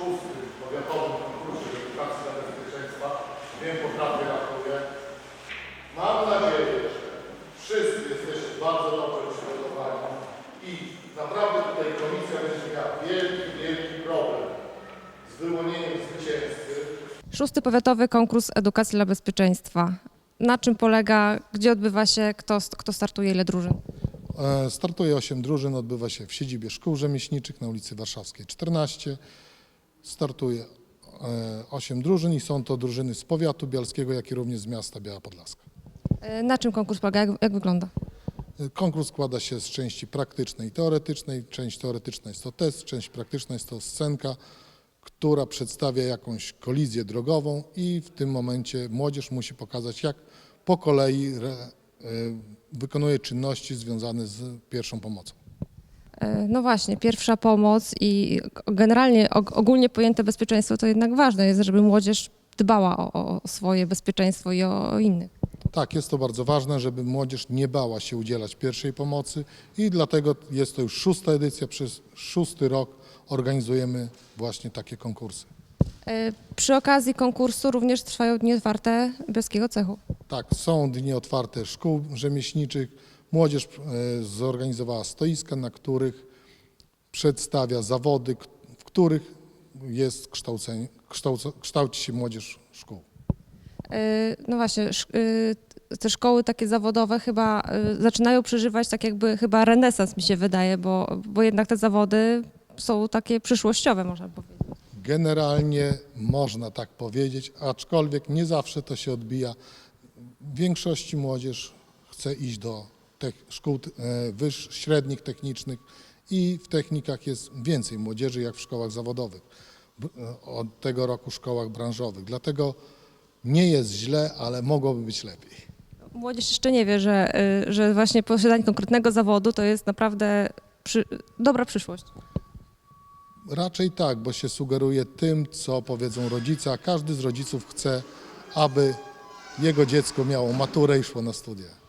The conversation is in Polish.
szósty powiatowym konkursie edukacji dla bezpieczeństwa. Wiem, poprawnie ratuję. Mam nadzieję, że wszyscy jesteście bardzo dobrze przygotowani i naprawdę tutaj komisja będzie miała wielki, wielki problem z wyłonieniem zwycięzcy. Szósty powiatowy konkurs edukacji dla bezpieczeństwa. Na czym polega, gdzie odbywa się, kto, kto startuje, ile drużyn? E, startuje 8 drużyn, odbywa się w siedzibie szkół rzemieślniczych na ulicy Warszawskiej 14. Startuje 8 drużyn i są to drużyny z powiatu bialskiego, jak i również z miasta Biała Podlaska. E, Na czym konkurs polega, jak, jak wygląda? E, Konkurs składa się z części praktycznej i teoretycznej. Część teoretyczna jest to test, część praktyczna jest to scenka, która przedstawia jakąś kolizję drogową i w tym momencie młodzież musi pokazać, jak po kolei re, e, wykonuje czynności związane z pierwszą pomocą. E, No właśnie, pierwsza pomoc i generalnie og- ogólnie pojęte bezpieczeństwo to jednak ważne jest, żeby młodzież dbała o, o swoje bezpieczeństwo i o, o innych. Tak, jest to bardzo ważne, żeby młodzież nie bała się udzielać pierwszej pomocy i dlatego jest to już szósta edycja, przez szósty rok organizujemy właśnie takie konkursy. E, Przy okazji konkursu również trwają dni otwarte Bielskiego Cechu. Tak, są dni otwarte szkół rzemieślniczych. Młodzież e, zorganizowała stoiska, na których przedstawia zawody, w których jest kształcenie, kształco, kształci się młodzież szkół. E, No właśnie, e, te szkoły takie zawodowe chyba zaczynają przeżywać tak jakby chyba renesans mi się wydaje, bo, bo jednak te zawody są takie przyszłościowe można powiedzieć. Generalnie można tak powiedzieć, aczkolwiek nie zawsze to się odbija. W większości młodzież chce iść do szkół e, wyż, średnich, technicznych i w technikach jest więcej młodzieży jak w szkołach zawodowych. E, Od tego roku szkołach branżowych. Dlatego nie jest źle, ale mogłoby być lepiej. Młodzież jeszcze nie wie, że, y, że właśnie posiadanie konkretnego zawodu to jest naprawdę przy, dobra przyszłość. Raczej tak, bo się sugeruje tym, co powiedzą rodzice, a każdy z rodziców chce, aby jego dziecko miało maturę i szło na studia.